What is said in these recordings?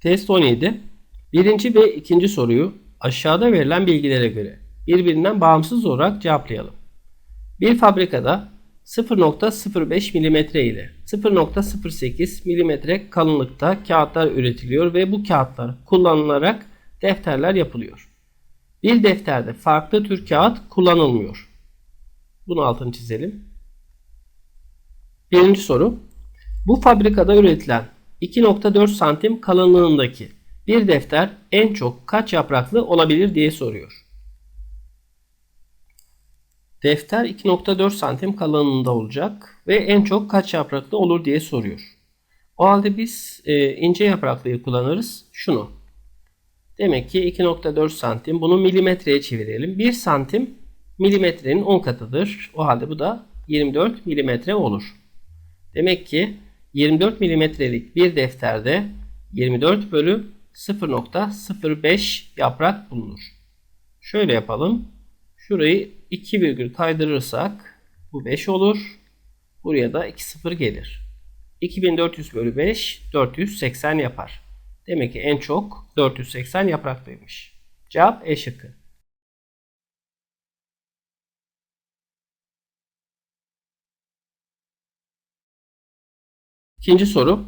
Test 17. Birinci ve ikinci soruyu aşağıda verilen bilgilere göre birbirinden bağımsız olarak cevaplayalım. Bir fabrikada 0.05 mm ile 0.08 mm kalınlıkta kağıtlar üretiliyor ve bu kağıtlar kullanılarak defterler yapılıyor. Bir defterde farklı tür kağıt kullanılmıyor. Bunu altını çizelim. Birinci soru. Bu fabrikada üretilen 2.4 santim kalınlığındaki bir defter en çok kaç yapraklı olabilir diye soruyor. Defter 2.4 santim kalınlığında olacak ve en çok kaç yapraklı olur diye soruyor. O halde biz e, ince yapraklıyı kullanırız. Şunu. Demek ki 2.4 santim. Bunu milimetreye çevirelim. 1 santim milimetrenin 10 katıdır. O halde bu da 24 milimetre olur. Demek ki 24 milimetrelik bir defterde 24 bölü 0.05 yaprak bulunur. Şöyle yapalım. Şurayı 2 virgül kaydırırsak bu 5 olur. Buraya da 2 sıfır gelir. 2400 bölü 5 480 yapar. Demek ki en çok 480 yapraklıymış. Cevap E şıkkı. İkinci soru.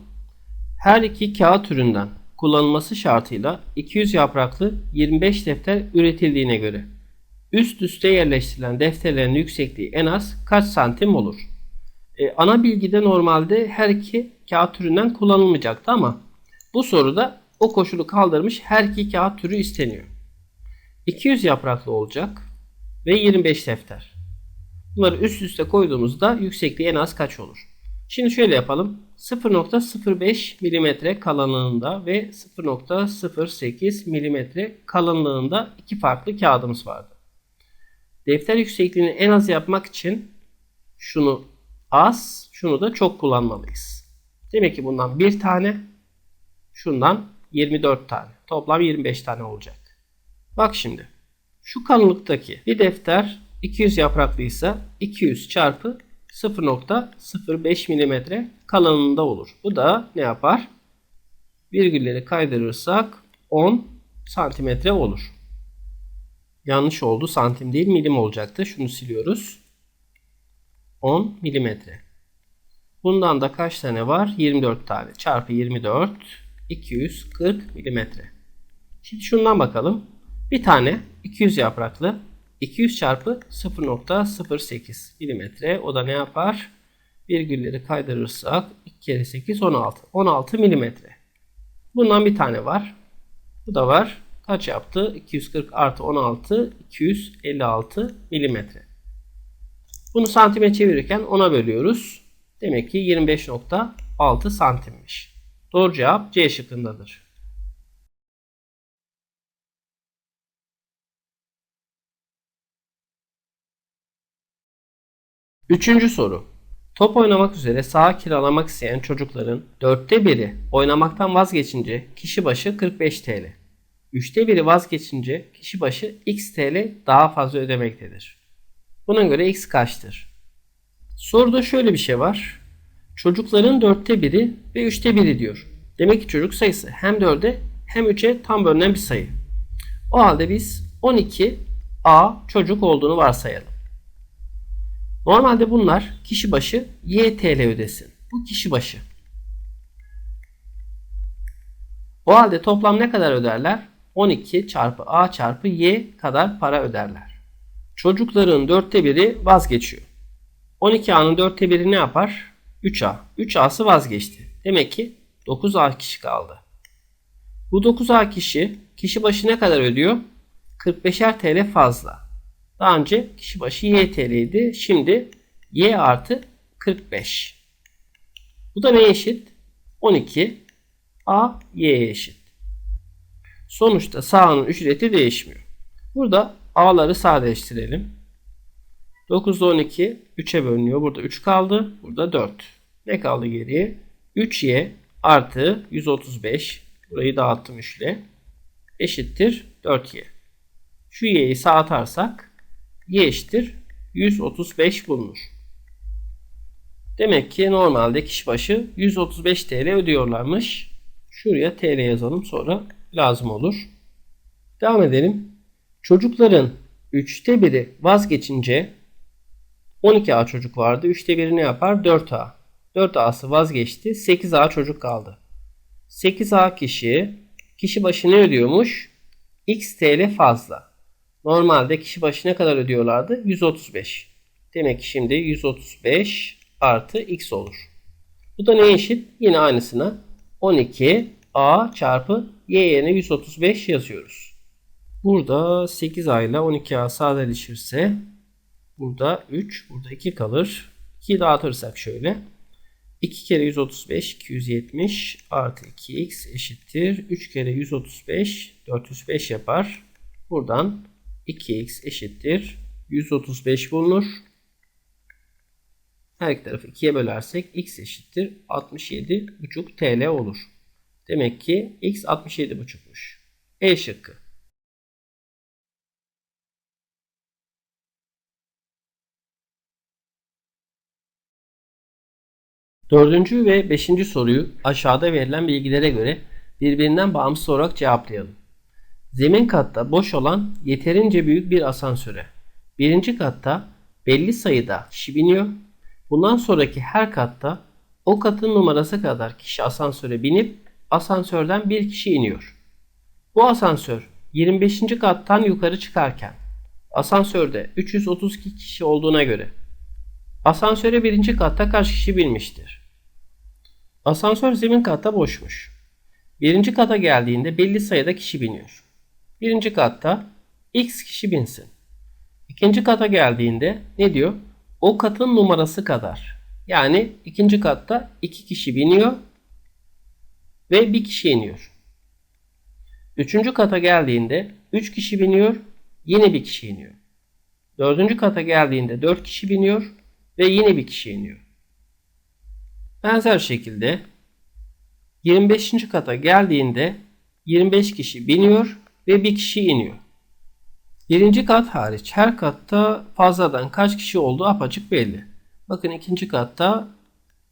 Her iki kağıt türünden kullanılması şartıyla 200 yapraklı 25 defter üretildiğine göre üst üste yerleştirilen defterlerin yüksekliği en az kaç santim olur? Ee, ana bilgide normalde her iki kağıt türünden kullanılmayacaktı ama bu soruda o koşulu kaldırmış her iki kağıt türü isteniyor. 200 yapraklı olacak ve 25 defter. Bunları üst üste koyduğumuzda yüksekliği en az kaç olur? Şimdi şöyle yapalım. 0.05 mm kalınlığında ve 0.08 mm kalınlığında iki farklı kağıdımız vardı. Defter yüksekliğini en az yapmak için şunu az, şunu da çok kullanmalıyız. Demek ki bundan bir tane, şundan 24 tane. Toplam 25 tane olacak. Bak şimdi. Şu kalınlıktaki bir defter 200 yapraklıysa 200 çarpı 0.05 mm kalınlığında olur. Bu da ne yapar? Virgülleri kaydırırsak 10 santimetre olur. Yanlış oldu. Santim değil milim olacaktı. Şunu siliyoruz. 10 milimetre. Bundan da kaç tane var? 24 tane. Çarpı 24 240 milimetre. Şimdi şundan bakalım. Bir tane 200 yapraklı 200 çarpı 0.08 milimetre. O da ne yapar? Virgülleri kaydırırsak 2 kere 8 16. 16 milimetre. Bundan bir tane var. Bu da var. Kaç yaptı? 240 artı 16 256 milimetre. Bunu santime çevirirken 10'a bölüyoruz. Demek ki 25.6 santimmiş. Doğru cevap C şıkkındadır. Üçüncü soru. Top oynamak üzere saha kiralamak isteyen çocukların dörtte biri oynamaktan vazgeçince kişi başı 45 TL. Üçte biri vazgeçince kişi başı x TL daha fazla ödemektedir. Buna göre x kaçtır? Soruda şöyle bir şey var. Çocukların dörtte biri ve üçte biri diyor. Demek ki çocuk sayısı hem 4'e hem 3'e tam bölünen bir sayı. O halde biz 12 A çocuk olduğunu varsayalım. Normalde bunlar kişi başı Y TL ödesin. Bu kişi başı. O halde toplam ne kadar öderler? 12 çarpı A çarpı Y kadar para öderler. Çocukların dörtte biri vazgeçiyor. 12A'nın dörtte biri ne yapar? 3A. 3A'sı vazgeçti. Demek ki 9A kişi kaldı. Bu 9A kişi kişi başı ne kadar ödüyor? 45'er TL fazla. Daha önce kişi başı Y TL idi. Şimdi Y artı 45. Bu da ne eşit? 12 A Y'ye eşit. Sonuçta sahanın ücreti değişmiyor. Burada A'ları sadeleştirelim. 9'da 12 3'e bölünüyor. Burada 3 kaldı. Burada 4. Ne kaldı geriye? 3y artı 135. Burayı dağıttım 3 ile. Eşittir 4y. Şu y'yi sağa atarsak y eşittir 135 bulunur. Demek ki normalde kişi başı 135 TL ödüyorlarmış. Şuraya TL yazalım sonra lazım olur. Devam edelim. Çocukların 3'te biri vazgeçince 12A çocuk vardı. 3'te biri ne yapar? 4A. 4A'sı vazgeçti. 8A çocuk kaldı. 8A kişi kişi başı ne ödüyormuş? X TL fazla. Normalde kişi başı ne kadar ödüyorlardı? 135. Demek ki şimdi 135 artı X olur. Bu da ne eşit? Yine aynısına 12 A çarpı Y yerine 135 yazıyoruz. Burada 8 A ile 12 A sadeleşirse burada 3, burada 2 kalır. 2'yi dağıtırsak şöyle. 2 kere 135 270 artı 2x eşittir. 3 kere 135 405 yapar. Buradan 2x eşittir. 135 bulunur. Her iki tarafı 2'ye bölersek x eşittir 67,5 TL olur. Demek ki x 67,5'muş. E şıkkı. Dördüncü ve beşinci soruyu aşağıda verilen bilgilere göre birbirinden bağımsız olarak cevaplayalım. Zemin katta boş olan yeterince büyük bir asansöre. Birinci katta belli sayıda kişi biniyor. Bundan sonraki her katta o katın numarası kadar kişi asansöre binip asansörden bir kişi iniyor. Bu asansör 25. kattan yukarı çıkarken asansörde 332 kişi olduğuna göre asansöre birinci katta kaç kişi binmiştir? Asansör zemin katta boşmuş. Birinci kata geldiğinde belli sayıda kişi biniyor. Birinci katta x kişi binsin. İkinci kata geldiğinde ne diyor? O katın numarası kadar. Yani ikinci katta iki kişi biniyor ve bir kişi iniyor. Üçüncü kata geldiğinde üç kişi biniyor, yine bir kişi iniyor. Dördüncü kata geldiğinde dört kişi biniyor ve yine bir kişi iniyor. Benzer şekilde 25. kata geldiğinde 25 kişi biniyor ve bir kişi iniyor. Birinci kat hariç her katta fazladan kaç kişi olduğu apaçık belli. Bakın ikinci katta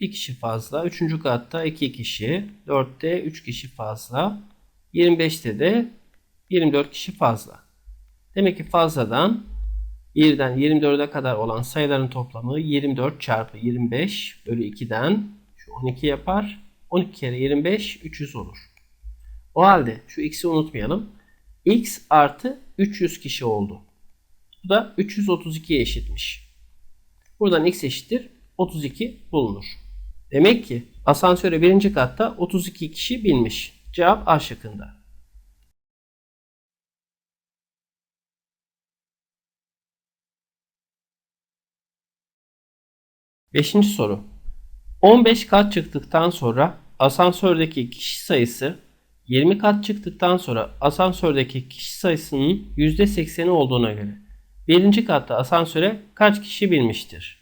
bir kişi fazla. Üçüncü katta iki kişi. Dörtte üç kişi fazla. 25'te de 24 kişi fazla. Demek ki fazladan 1'den 24'e kadar olan sayıların toplamı 24 çarpı 25 bölü 2'den şu 12 yapar. 12 kere 25 300 olur. O halde şu x'i unutmayalım. X artı 300 kişi oldu. Bu da 332'ye eşitmiş. Buradan x eşittir 32 bulunur. Demek ki asansöre birinci katta 32 kişi binmiş. Cevap A şıkkında. Beşinci soru. 15 kat çıktıktan sonra asansördeki kişi sayısı 20 kat çıktıktan sonra asansördeki kişi sayısının %80'i olduğuna göre birinci katta asansöre kaç kişi binmiştir?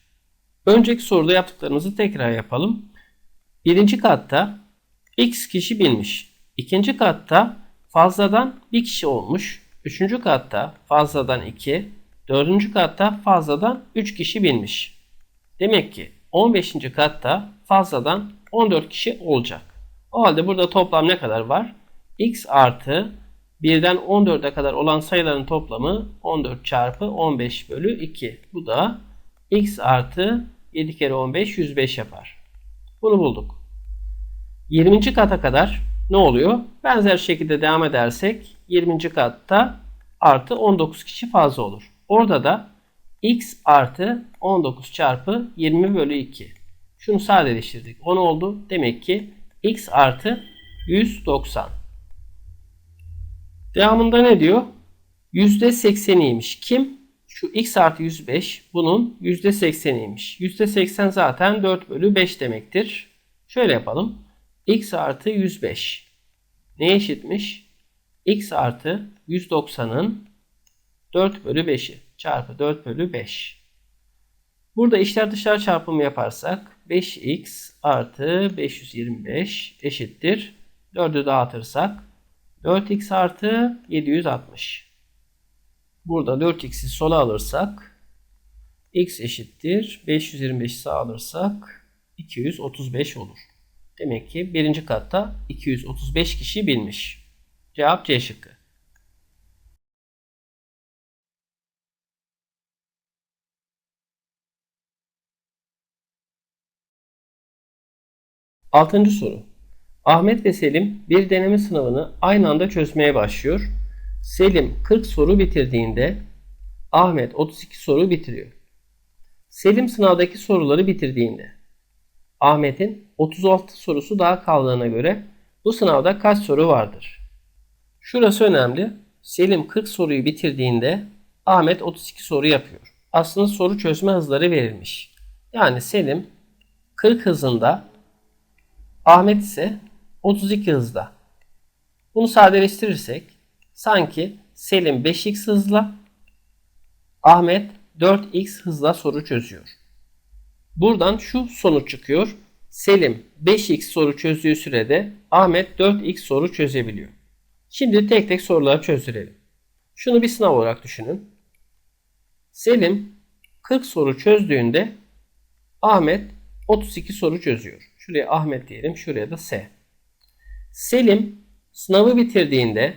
Önceki soruda yaptıklarımızı tekrar yapalım. Birinci katta x kişi binmiş. İkinci katta fazladan bir kişi olmuş. Üçüncü katta fazladan 2. Dördüncü katta fazladan 3 kişi binmiş. Demek ki 15. katta fazladan 14 kişi olacak. O halde burada toplam ne kadar var? x artı 1'den 14'e kadar olan sayıların toplamı 14 çarpı 15 bölü 2. Bu da x artı 7 kere 15 105 yapar. Bunu bulduk. 20. kata kadar ne oluyor? Benzer şekilde devam edersek 20. katta artı 19 kişi fazla olur. Orada da x artı 19 çarpı 20 bölü 2. Şunu sadeleştirdik. 10 oldu. Demek ki x artı 190. Devamında ne diyor? %80'iymiş. Kim? Şu x artı 105 bunun %80'iymiş. %80 zaten 4 bölü 5 demektir. Şöyle yapalım. x artı 105 ne eşitmiş? x artı 190'ın 4 bölü 5'i çarpı 4 bölü 5. Burada içler dışlar çarpımı yaparsak 5x artı 525 eşittir. 4'ü dağıtırsak 4x artı 760. Burada 4x'i sola alırsak x eşittir. 525'i sağa alırsak 235 olur. Demek ki birinci katta 235 kişi bilmiş. Cevap C şıkkı. Altıncı soru. Ahmet ve Selim bir deneme sınavını aynı anda çözmeye başlıyor. Selim 40 soru bitirdiğinde Ahmet 32 soru bitiriyor. Selim sınavdaki soruları bitirdiğinde Ahmet'in 36 sorusu daha kaldığına göre bu sınavda kaç soru vardır? Şurası önemli. Selim 40 soruyu bitirdiğinde Ahmet 32 soru yapıyor. Aslında soru çözme hızları verilmiş. Yani Selim 40 hızında Ahmet ise 32 hızda. Bunu sadeleştirirsek sanki Selim 5x hızla Ahmet 4x hızla soru çözüyor. Buradan şu sonuç çıkıyor. Selim 5x soru çözdüğü sürede Ahmet 4x soru çözebiliyor. Şimdi tek tek soruları çözdürelim. Şunu bir sınav olarak düşünün. Selim 40 soru çözdüğünde Ahmet 32 soru çözüyor. Şuraya Ahmet diyelim, şuraya da S. Selim sınavı bitirdiğinde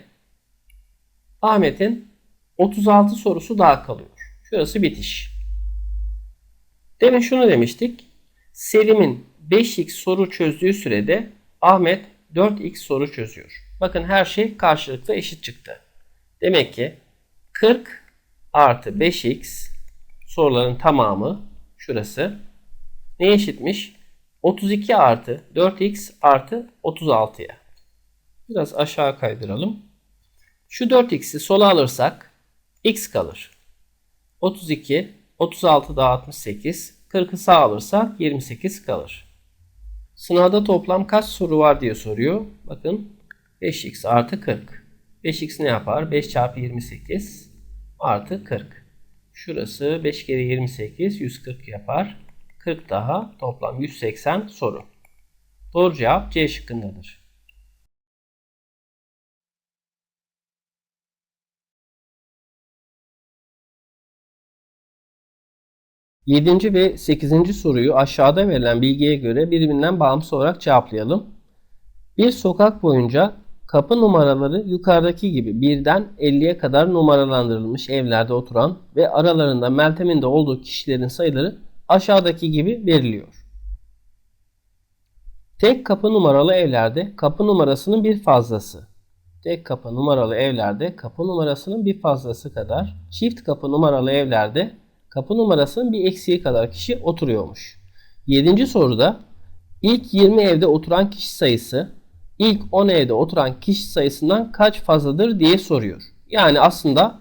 Ahmet'in 36 sorusu daha kalıyor. Şurası bitiş. Demin şunu demiştik. Selim'in 5x soru çözdüğü sürede Ahmet 4x soru çözüyor. Bakın her şey karşılıklı eşit çıktı. Demek ki 40 artı 5x soruların tamamı şurası ne eşitmiş? 32 artı 4x artı 36'ya. Biraz aşağı kaydıralım. Şu 4x'i sola alırsak x kalır. 32, 36 daha 68, 40'ı sağ alırsak 28 kalır. Sınavda toplam kaç soru var diye soruyor. Bakın 5x artı 40. 5x ne yapar? 5 çarpı 28 artı 40. Şurası 5 kere 28 140 yapar. 40 daha toplam 180 soru. Doğru cevap C şıkkındadır. Yedinci ve sekizinci soruyu aşağıda verilen bilgiye göre birbirinden bağımsız olarak cevaplayalım. Bir sokak boyunca kapı numaraları yukarıdaki gibi birden 50'ye kadar numaralandırılmış evlerde oturan ve aralarında Meltem'in de olduğu kişilerin sayıları aşağıdaki gibi veriliyor. Tek kapı numaralı evlerde kapı numarasının bir fazlası. Tek kapı numaralı evlerde kapı numarasının bir fazlası kadar. Çift kapı numaralı evlerde kapı numarasının bir eksiği kadar kişi oturuyormuş. 7. soruda ilk 20 evde oturan kişi sayısı ilk 10 evde oturan kişi sayısından kaç fazladır diye soruyor. Yani aslında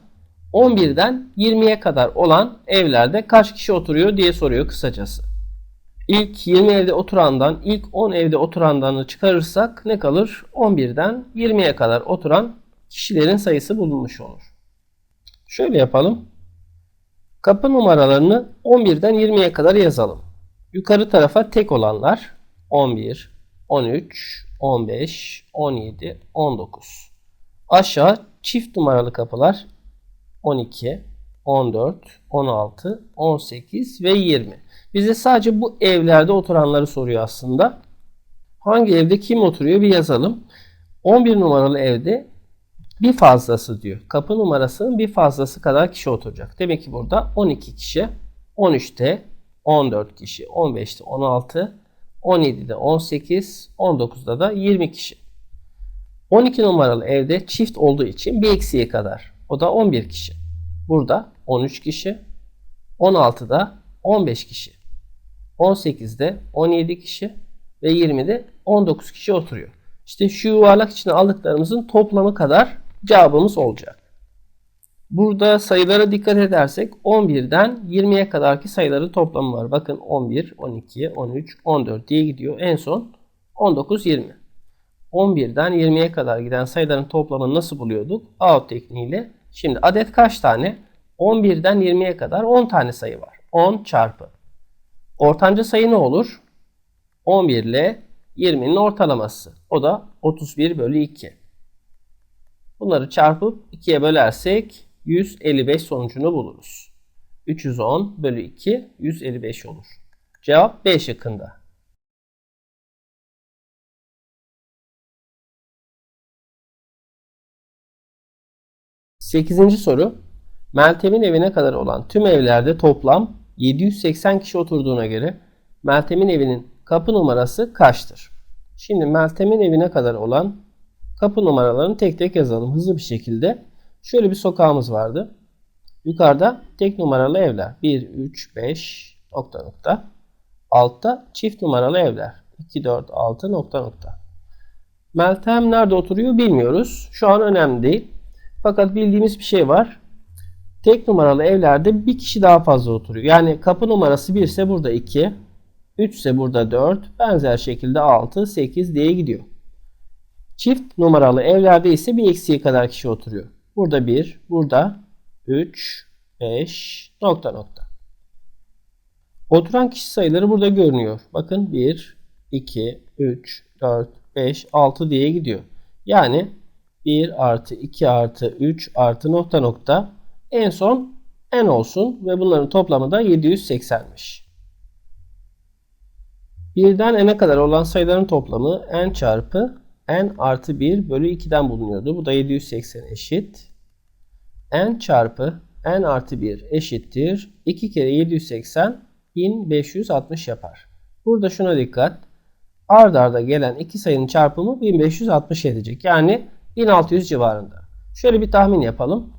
11'den 20'ye kadar olan evlerde kaç kişi oturuyor diye soruyor kısacası. İlk 20 evde oturandan ilk 10 evde oturandanı çıkarırsak ne kalır? 11'den 20'ye kadar oturan kişilerin sayısı bulunmuş olur. Şöyle yapalım. Kapı numaralarını 11'den 20'ye kadar yazalım. Yukarı tarafa tek olanlar 11, 13, 15, 17, 19. Aşağı çift numaralı kapılar 12, 14, 16, 18 ve 20. Bize sadece bu evlerde oturanları soruyor aslında. Hangi evde kim oturuyor bir yazalım. 11 numaralı evde bir fazlası diyor. Kapı numarasının bir fazlası kadar kişi oturacak. Demek ki burada 12 kişi, 13'te 14 kişi, 15'te 16, 17'de 18, 19'da da 20 kişi. 12 numaralı evde çift olduğu için bir eksiğe kadar. O da 11 kişi. Burada 13 kişi. 16'da 15 kişi. 18'de 17 kişi ve 20'de 19 kişi oturuyor. İşte şu yuvarlak içine aldıklarımızın toplamı kadar cevabımız olacak. Burada sayılara dikkat edersek 11'den 20'ye kadarki sayıların toplamı var. Bakın 11, 12, 13, 14 diye gidiyor. En son 19, 20. 11'den 20'ye kadar giden sayıların toplamını nasıl buluyorduk? Out tekniğiyle. Şimdi adet kaç tane? 11'den 20'ye kadar 10 tane sayı var. 10 çarpı. Ortanca sayı ne olur? 11 ile 20'nin ortalaması. O da 31 bölü 2. Bunları çarpıp 2'ye bölersek 155 sonucunu buluruz. 310 bölü 2 155 olur. Cevap B şıkkında. 8. soru. Meltem'in evine kadar olan tüm evlerde toplam 780 kişi oturduğuna göre Meltem'in evinin kapı numarası kaçtır? Şimdi Meltem'in evine kadar olan kapı numaralarını tek tek yazalım hızlı bir şekilde. Şöyle bir sokağımız vardı. Yukarıda tek numaralı evler. 1, 3, 5 nokta nokta. Altta çift numaralı evler. 2, 4, 6 nokta nokta. Meltem nerede oturuyor bilmiyoruz. Şu an önemli değil. Fakat bildiğimiz bir şey var. Tek numaralı evlerde bir kişi daha fazla oturuyor. Yani kapı numarası 1 ise burada 2, 3 ise burada 4, benzer şekilde 6, 8 diye gidiyor. Çift numaralı evlerde ise bir eksiği kadar kişi oturuyor. Burada 1, burada 3, 5 nokta nokta. Oturan kişi sayıları burada görünüyor. Bakın 1, 2, 3, 4, 5, 6 diye gidiyor. Yani 1 artı 2 artı 3 artı nokta nokta en son n olsun ve bunların toplamı da 780'miş. Birden n'e kadar olan sayıların toplamı n çarpı n artı 1 bölü 2'den bulunuyordu. Bu da 780 eşit. n çarpı n artı 1 eşittir. 2 kere 780 1560 yapar. Burada şuna dikkat. Ard arda gelen iki sayının çarpımı 1560 edecek. Yani 1600 civarında. Şöyle bir tahmin yapalım.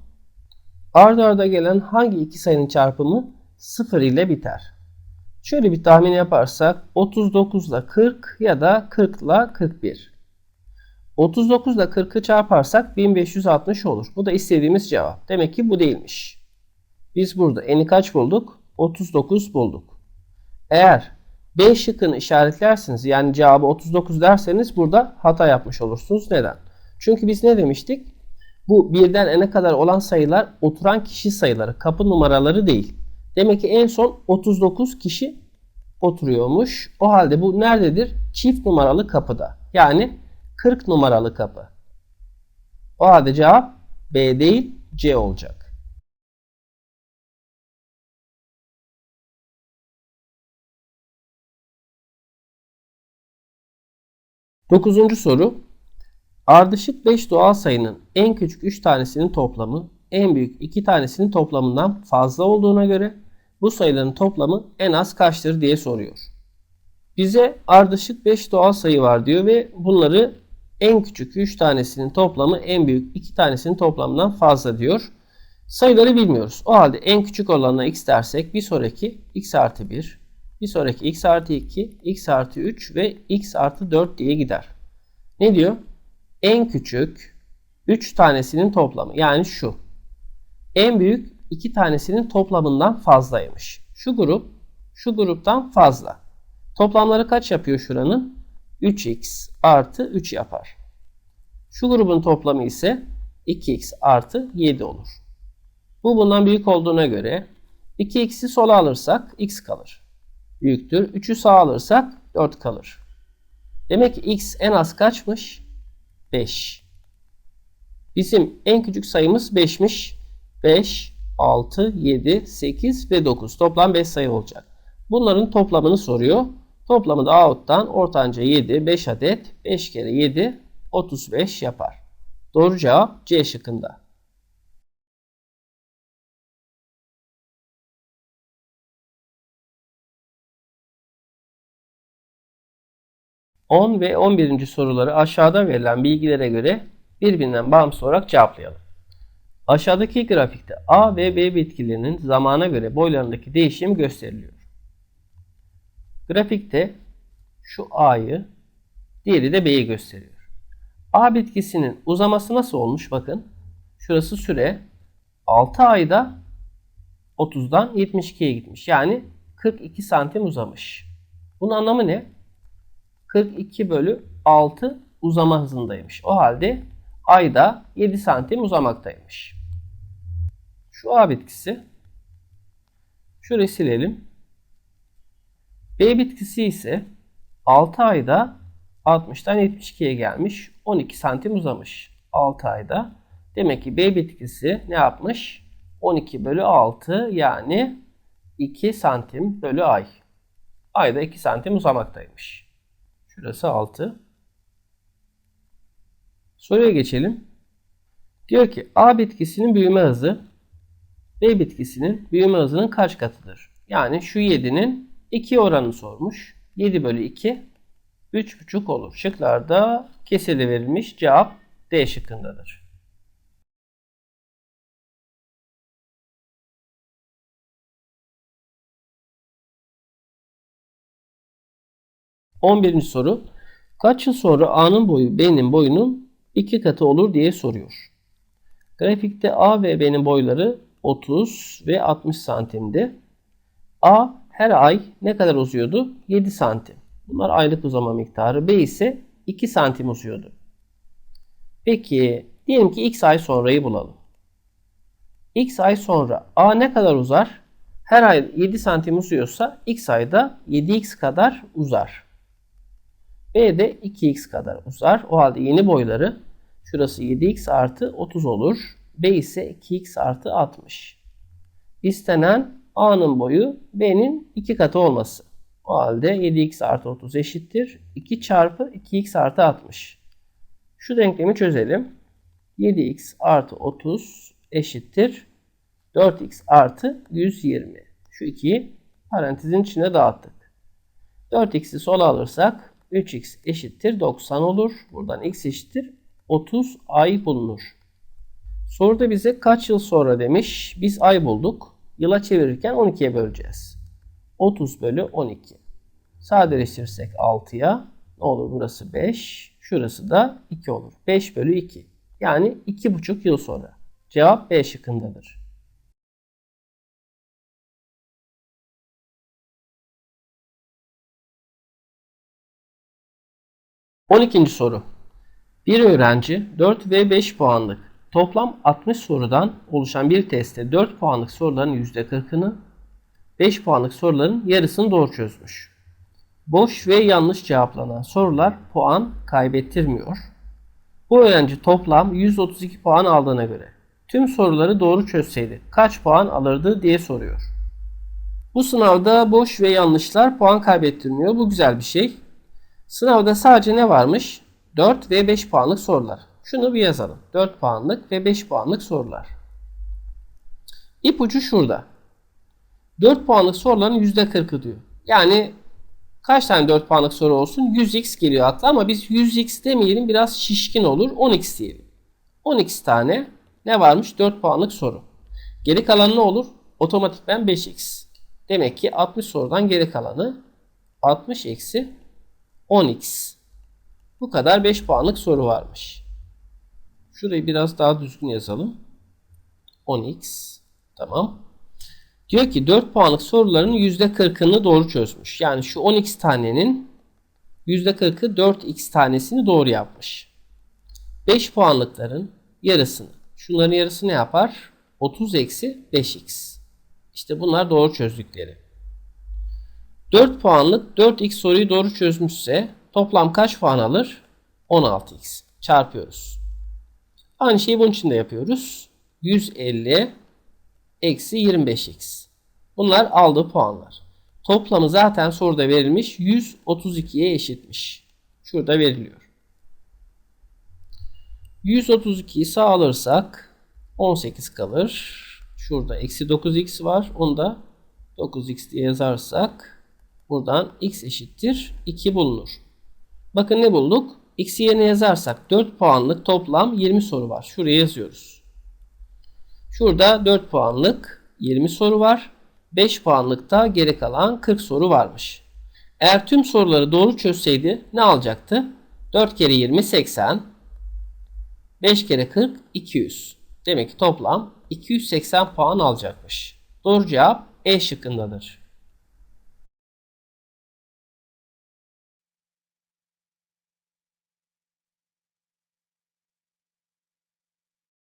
Ard arda gelen hangi iki sayının çarpımı 0 ile biter? Şöyle bir tahmin yaparsak 39 ile 40 ya da 40 ile 41. 39 ile 40'ı çarparsak 1560 olur. Bu da istediğimiz cevap. Demek ki bu değilmiş. Biz burada n'i kaç bulduk? 39 bulduk. Eğer B şıkkını işaretlersiniz yani cevabı 39 derseniz burada hata yapmış olursunuz. Neden? Çünkü biz ne demiştik? Bu birden n'e kadar olan sayılar oturan kişi sayıları, kapı numaraları değil. Demek ki en son 39 kişi oturuyormuş. O halde bu nerededir? Çift numaralı kapıda. Yani 40 numaralı kapı. O halde cevap B değil C olacak. Dokuzuncu soru. Ardışık 5 doğal sayının en küçük 3 tanesinin toplamı en büyük 2 tanesinin toplamından fazla olduğuna göre bu sayıların toplamı en az kaçtır diye soruyor. Bize ardışık 5 doğal sayı var diyor ve bunları en küçük 3 tanesinin toplamı en büyük 2 tanesinin toplamından fazla diyor. Sayıları bilmiyoruz. O halde en küçük olanına x dersek bir sonraki x artı 1, bir sonraki x artı 2, x artı 3 ve x artı 4 diye gider. Ne diyor? En küçük 3 tanesinin toplamı yani şu. En büyük 2 tanesinin toplamından fazlaymış. Şu grup şu gruptan fazla. Toplamları kaç yapıyor şuranın? 3x artı 3 yapar. Şu grubun toplamı ise 2x artı 7 olur. Bu bundan büyük olduğuna göre 2x'i sola alırsak x kalır. Büyüktür. 3'ü sağa alırsak 4 kalır. Demek ki x en az kaçmış? 5. Bizim en küçük sayımız 5'miş. 5, 6, 7, 8 ve 9. Toplam 5 sayı olacak. Bunların toplamını soruyor. Toplamı da out'tan ortanca 7, 5 adet. 5 kere 7, 35 yapar. Doğru cevap C şıkkında. On ve 11. soruları aşağıda verilen bilgilere göre birbirinden bağımsız olarak cevaplayalım. Aşağıdaki grafikte A ve B bitkilerinin zamana göre boylarındaki değişim gösteriliyor. Grafikte şu A'yı, diğeri de B'yi gösteriyor. A bitkisinin uzaması nasıl olmuş? Bakın. Şurası süre 6 ayda 30'dan 72'ye gitmiş. Yani 42 santim uzamış. Bunun anlamı ne? 42 bölü 6 uzama hızındaymış. O halde ayda 7 santim uzamaktaymış. Şu A bitkisi. Şurayı silelim. B bitkisi ise 6 ayda 60'tan 72'ye gelmiş. 12 santim uzamış. 6 ayda. Demek ki B bitkisi ne yapmış? 12 bölü 6 yani 2 santim bölü ay. Ayda 2 santim uzamaktaymış. Şurası 6. Soruya geçelim. Diyor ki A bitkisinin büyüme hızı B bitkisinin büyüme hızının kaç katıdır? Yani şu 7'nin 2 oranını sormuş. 7 bölü 2 3,5 olur. Şıklarda kesili verilmiş cevap D şıkkındadır. On birinci soru. Kaç yıl sonra A'nın boyu B'nin boyunun iki katı olur diye soruyor. Grafikte A ve B'nin boyları 30 ve 60 santimdi. A her ay ne kadar uzuyordu? 7 santim. Bunlar aylık uzama miktarı. B ise 2 santim uzuyordu. Peki diyelim ki x ay sonrayı bulalım. x ay sonra A ne kadar uzar? Her ay 7 santim uzuyorsa x ayda 7x kadar uzar. B de 2x kadar uzar. O halde yeni boyları şurası 7x artı 30 olur. B ise 2x artı 60. İstenen A'nın boyu B'nin 2 katı olması. O halde 7x artı 30 eşittir. 2 çarpı 2x artı 60. Şu denklemi çözelim. 7x artı 30 eşittir. 4x artı 120. Şu 2'yi parantezin içine dağıttık. 4x'i sola alırsak 3x eşittir 90 olur. Buradan x eşittir 30 ay bulunur. Soruda bize kaç yıl sonra demiş. Biz ay bulduk. Yıla çevirirken 12'ye böleceğiz. 30 bölü 12. Sadeleştirirsek 6'ya ne olur burası 5. Şurası da 2 olur. 5 bölü 2. Yani 2,5 yıl sonra. Cevap B şıkkındadır. On ikinci soru. Bir öğrenci 4 ve 5 puanlık toplam 60 sorudan oluşan bir testte 4 puanlık soruların %40'ını 5 puanlık soruların yarısını doğru çözmüş. Boş ve yanlış cevaplanan sorular puan kaybettirmiyor. Bu öğrenci toplam 132 puan aldığına göre tüm soruları doğru çözseydi kaç puan alırdı diye soruyor. Bu sınavda boş ve yanlışlar puan kaybettirmiyor. Bu güzel bir şey. Sınavda sadece ne varmış? 4 ve 5 puanlık sorular. Şunu bir yazalım. 4 puanlık ve 5 puanlık sorular. İpucu şurada. 4 puanlık soruların %40'ı diyor. Yani kaç tane 4 puanlık soru olsun? 100x geliyor hatta ama biz 100x demeyelim biraz şişkin olur. 10x diyelim. 10x tane ne varmış? 4 puanlık soru. Geri kalan ne olur? Otomatikten 5x. Demek ki 60 sorudan geri kalanı 60 eksi 10x. Bu kadar 5 puanlık soru varmış. Şurayı biraz daha düzgün yazalım. 10x. Tamam. Diyor ki 4 puanlık soruların %40'ını doğru çözmüş. Yani şu 10x tanenin %40'ı 4x tanesini doğru yapmış. 5 puanlıkların yarısını. Şunların yarısı ne yapar? 30 eksi 5x. İşte bunlar doğru çözdükleri. 4 puanlık 4x soruyu doğru çözmüşse toplam kaç puan alır? 16x. Çarpıyoruz. Aynı şeyi bunun için de yapıyoruz. 150 eksi 25x. Bunlar aldığı puanlar. Toplamı zaten soruda verilmiş 132'ye eşitmiş. Şurada veriliyor. 132'yi sağlarsak 18 kalır. Şurada eksi 9x var. Onu da 9x diye yazarsak buradan x eşittir 2 bulunur. Bakın ne bulduk? X'i yerine yazarsak 4 puanlık toplam 20 soru var. Şuraya yazıyoruz. Şurada 4 puanlık 20 soru var. 5 puanlıkta geri kalan 40 soru varmış. Eğer tüm soruları doğru çözseydi ne alacaktı? 4 kere 20 80. 5 kere 40 200. Demek ki toplam 280 puan alacakmış. Doğru cevap E şıkkındadır.